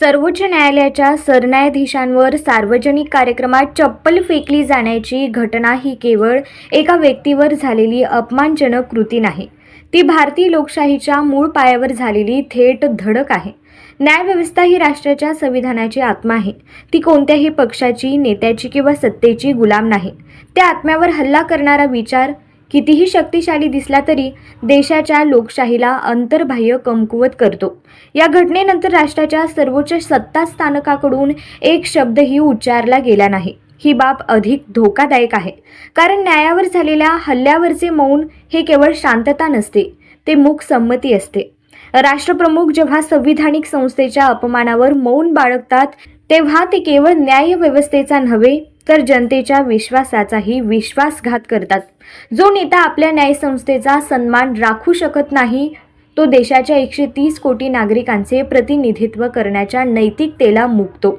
सर्वोच्च न्यायालयाच्या सरन्यायाधीशांवर सार्वजनिक कार्यक्रमात चप्पल फेकली जाण्याची घटना ही केवळ एका व्यक्तीवर झालेली अपमानजनक कृती नाही. ती भारतीय लोकशाहीच्या मूळ पायावर झालेली थेट धडक आहे. न्यायव्यवस्था ही राष्ट्राच्या संविधानाची आत्मा आहे. ती कोणत्याही पक्षाची नेत्याची किंवा सत्तेची गुलाम नाही. त्या आत्म्यावर हल्ला करणारा विचार कितीही शक्तिशाली दिसला तरी देशाच्या लोकशाहीला अंतर्बाह्य कमकुवत करतो. या घटनेनंतर राष्ट्राच्या सर्वोच्च सत्ता स्थानकाकडून एक शब्दही उच्चारला गेला नाही. ही बाब अधिक धोकादायक आहे. कारण न्यायावर झालेल्या हल्ल्यावरचे मौन हे केवळ शांतता नसते ते मूक संमती असते. राष्ट्रप्रमुख जेव्हा संविधानिक संस्थेच्या अपमानावर मौन बाळगतात तेव्हा ते केवळ न्यायव्यवस्थेचा नव्हे तर जनतेच्या विश्वासाचाही विश्वासघात करतात. जो नेता आपल्या न्यायसंस्थेचा सन्मान राखू शकत नाही तो देशाच्या एकशे तीस कोटी नागरिकांचे प्रतिनिधित्व करण्याच्या नैतिकतेला मुकतो.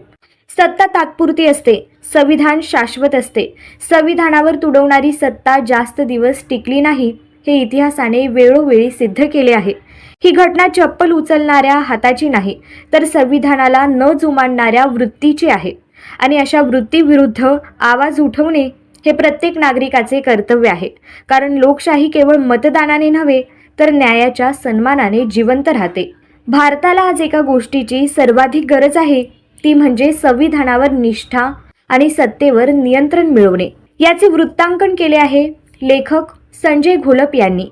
सत्ता तात्पुरती असते संविधान शाश्वत असते. संविधानावर तुडवणारी सत्ता जास्त दिवस टिकली नाही हे इतिहासाने वेळोवेळी सिद्ध केले आहे. ही घटना चप्पल उचलणाऱ्या हाताची नाही तर संविधानाला न जुमानणाऱ्या वृत्तीची आहे. आणि अशा वृत्तीविरुद्ध आवाज उठवणे हे प्रत्येक नागरिकाचे कर्तव्य आहे. कारण लोकशाही केवळ मतदानाने नव्हे तर न्यायाच्या सन्मानाने जिवंत राहते. भारताला आज एका गोष्टीची सर्वाधिक गरज आहे ती म्हणजे संविधानावर निष्ठा आणि सत्तेवर नियंत्रण मिळवणे. याचे वृत्तांकन केले आहे लेखक संजय घोलप यांनी.